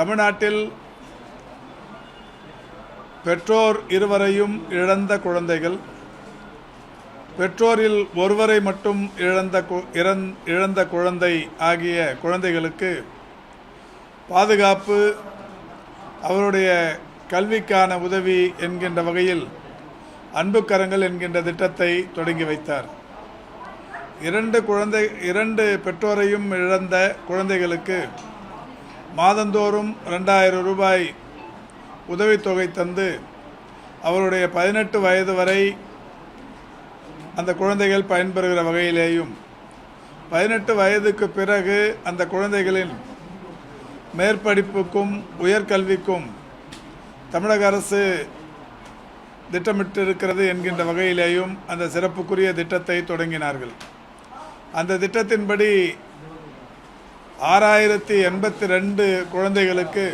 தமிழ்நாட்டில் பெற்றோர் இருவரையும் இழந்த குழந்தைகள் பெற்றோரில் ஒருவரை மட்டும் இழந்த கு- இறந்- இழந்த குழந்தை ஆகிய குழந்தைகளுக்கு பாதுகாப்பு அவருடைய கல்விக்கான உதவி என்கின்ற வகையில் அன்புக்கரங்கள் என்கின்ற திட்டத்தை தொடங்கி வைத்தார். இரண்டு குழந்தை இரண்டு பெற்றோரையும் இழந்த குழந்தைகளுக்கு மாதந்தோறும் ரெண்டாயிரம் ரூபாய் உதவித்தொகை தந்து அவருடைய பதினெட்டு வயது வரை அந்த குழந்தைகள் பயன்பெறுகிற வகையிலேயும் பதினெட்டு வயதுக்கு பிறகு அந்த குழந்தைகளின் மேற்படிப்புக்கும் உயர்கல்விக்கும் தமிழக அரசு திட்டமிட்டிருக்கிறது என்கின்ற வகையிலேயும் அந்த சிறப்புக்குரிய திட்டத்தை தொடங்கினார்கள். அந்த திட்டத்தின்படி ஆறாயிரத்தி எண்பத்தி ரெண்டு குழந்தைகளுக்கு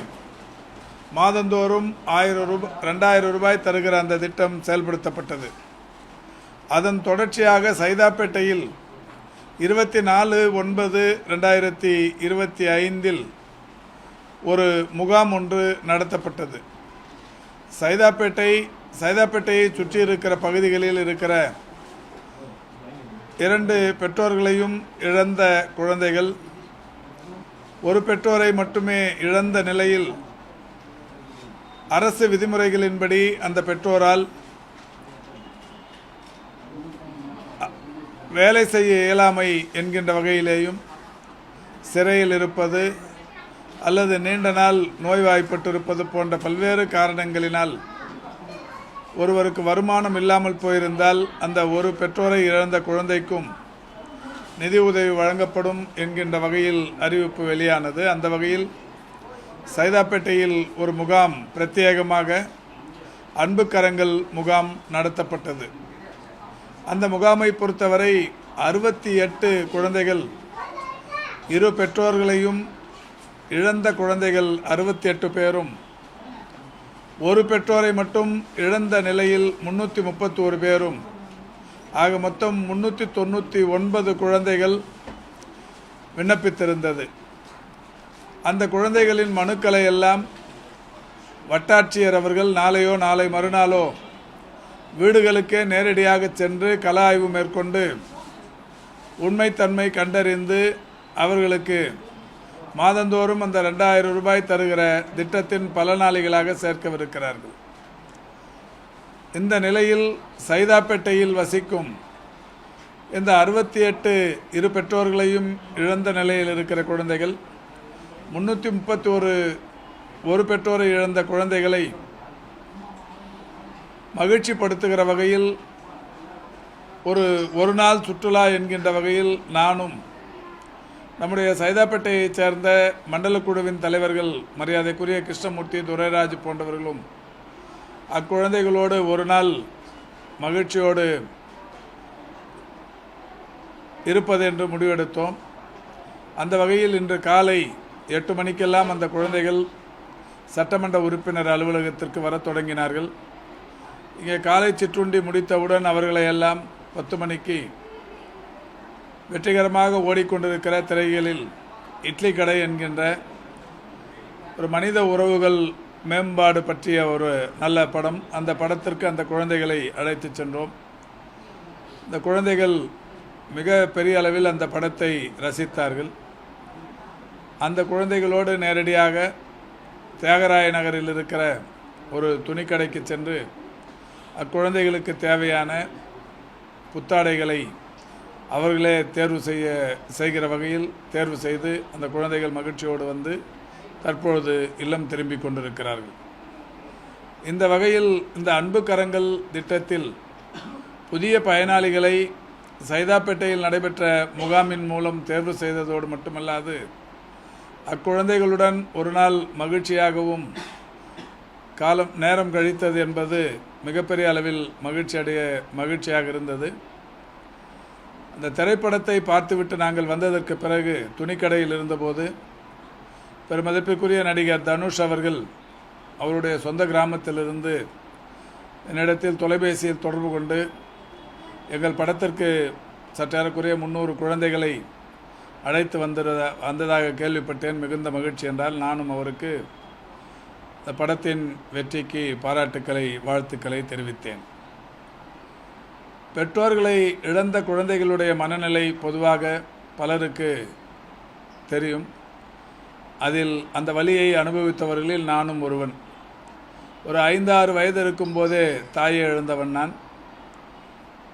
மாதந்தோறும் ஆயிரம் ரூபாய் ரெண்டாயிரம் ரூபாய் தருகிற அந்த திட்டம் செயல்படுத்தப்பட்டது. அதன் தொடர்ச்சியாக சைதாப்பேட்டையில் இருபத்தி நாலு ஒன்பது ரெண்டாயிரத்தி இருபத்தி ஐந்தில் ஒரு முகாம் ஒன்று நடத்தப்பட்டது. சைதாப்பேட்டை சைதாப்பேட்டையை சுற்றி இருக்கிற பகுதிகளில் இருக்கிற இரண்டு பெற்றோர்களையும் இழந்த குழந்தைகள் ஒரு பெற்றோரை மட்டுமே இழந்த நிலையில் அரசு விதிமுறைகளின்படி அந்த பெற்றோரால் வேலை செய்ய இயலாமை என்கின்ற வகையிலேயும் சிறையில் இருப்பது அல்லது நீண்ட நாள் நோய்வாய்ப்பட்டிருப்பது போன்ற பல்வேறு காரணங்களினால் ஒருவருக்கு வருமானம் இல்லாமல் போயிருந்தால் அந்த ஒரு பெற்றோரை இழந்த குழந்தைக்கும் நிதி உதவி வழங்கப்படும் என்கின்ற வகையில் அறிவிப்பு வெளியானது. அந்த வகையில் சைதாப்பேட்டையில் ஒரு முகாம் பிரத்யேகமாக அன்பு கரங்கள் முகாம் நடத்தப்பட்டது. அந்த முகாமை பொறுத்தவரை அறுபத்தி எட்டு குழந்தைகள் இரு பெற்றோர்களையும் இழந்த குழந்தைகள் அறுபத்தி எட்டு பேரும் ஒரு பெற்றோரை மட்டும் இழந்த நிலையில் முன்னூற்றி முப்பத்தோரு பேரும் ஆக மொத்தம் முன்னூற்றி தொண்ணூற்றி ஒன்பது குழந்தைகள் விண்ணப்பித்திருந்தது. அந்த குழந்தைகளின் மனுக்களை எல்லாம் வட்டாட்சியர் அவர்கள் நாளையோ நாளை மறுநாளோ வீடுகளுக்கே நேரடியாக சென்று கல ஆய்வு மேற்கொண்டு உண்மைத்தன்மை கண்டறிந்து அவர்களுக்கு மாதந்தோறும் அந்த ரெண்டாயிரம் ரூபாய் தருகிற திட்டத்தின் பலனாளிகளாக சேர்க்கவிருக்கிறார்கள். இந்த நிலையில் சைதாப்பேட்டையில் வசிக்கும் இந்த அறுபத்தி எட்டு இரு பெற்றோர்களையும் இழந்த நிலையில் இருக்கிற குழந்தைகள் முன்னூற்றி முப்பத்தி ஒரு ஒரு பெற்றோரை இழந்த குழந்தைகளை மகிழ்ச்சிப்படுத்துகிற வகையில் ஒரு ஒரு நாள் சுற்றுலா என்கின்ற வகையில் நானும் நம்முடைய சைதாப்பேட்டையைச் சேர்ந்த மண்டலக்குழுவின் தலைவர்கள் மரியாதைக்குரிய கிருஷ்ணமூர்த்தி துரைராஜ் போன்றவர்களும் அக்குழந்தைகளோடு ஒரு நாள் மகிழ்ச்சியோடு இருப்பது என்று முடிவெடுத்தோம். அந்த வகையில் இன்று காலை எட்டு மணிக்கெல்லாம் அந்த குழந்தைகள் சட்டமன்ற உறுப்பினர் அலுவலகத்திற்கு வரத் தொடங்கினார்கள். இங்கே காலை சிற்றுண்டி முடித்தவுடன் அவர்களை எல்லாம் பத்து மணிக்கு வெற்றிகரமாக ஓடிக்கொண்டிருக்கிற திரைகளில் இட்லி கடை என்கின்ற ஒரு மனித உறவுகள் மேம்பாடு பற்றிய ஒரு நல்ல படம். அந்த படத்திற்கு அந்த குழந்தைகளை அழைத்து சென்றோம். இந்த குழந்தைகள் மிக பெரிய அளவில் அந்த படத்தை ரசித்தார்கள். அந்த குழந்தைகளோடு நேரடியாக தியாகராய நகரில் இருக்கிற ஒரு துணிக்கடைக்கு சென்று அக்குழந்தைகளுக்கு தேவையான புத்தாடைகளை அவர்களே தேர்வு செய்ய செய்கிற வகையில் தேர்வு செய்து அந்த குழந்தைகள் மகிழ்ச்சியோடு வந்து தற்பொழுது இல்லம் திரும்பிக் கொண்டிருக்கிறார்கள். இந்த வகையில் இந்த அன்பு கரங்கள் திட்டத்தில் புதிய பயனாளிகளை சைதாப்பேட்டையில் நடைபெற்ற முகாமின் மூலம் தேர்வு செய்ததோடு மட்டுமல்லாது அக்குழந்தைகளுடன் ஒரு நாள் மகிழ்ச்சியாகவும் காலம் நேரம் கழித்தது என்பது மிகப்பெரிய அளவில் மகிழ்ச்சி அடைய மகிழ்ச்சியாக இருந்தது. அந்த திரைப்படத்தை பார்த்துவிட்டு நாங்கள் வந்ததற்கு பிறகு துணிக்கடையில் இருந்தபோது பெருமதிப்பிற்குரிய நடிகர் தனுஷ் அவர்கள் அவருடைய சொந்த கிராமத்திலிருந்து என்னிடத்தில் தொலைபேசியில் தொடர்பு கொண்டு எங்கள் படத்திற்கு சற்றேறக்குறைய முந்நூறு குழந்தைகளை அழைத்து வந்தத வந்ததாக கேள்விப்பட்டேன். மிகுந்த மகிழ்ச்சி என்றால் நானும் அவருக்கு இந்த படத்தின் வெற்றிக்கு பாராட்டுக்களை வாழ்த்துக்களை தெரிவித்தேன். பெற்றோர்களை இழந்த குழந்தைகளுடைய மனநிலை பொதுவாக பலருக்கு தெரியும். அதில் அந்த வலியை அனுபவித்தவர்களில் நானும் ஒருவன். ஒரு ஐந்தாறு வயது இருக்கும்போதே தாயை இழந்தவன் நான்.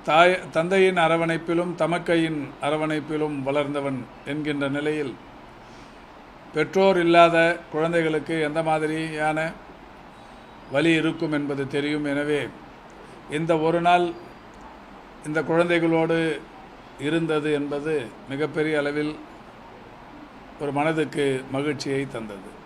தாய் தந்தையின் அரவணைப்பிலும் தமக்கையின் அரவணைப்பிலும் வளர்ந்தவன் என்கின்ற நிலையில் பெற்றோர் இல்லாத குழந்தைகளுக்கு எந்த மாதிரியான வலி இருக்கும் என்பது தெரியும். எனவே இந்த ஒரு நாள் இந்த குழந்தைகளோடு இருந்தது என்பது மிகப்பெரிய அளவில் ஒரு மனதுக்கு மகிழ்ச்சியை தந்தது.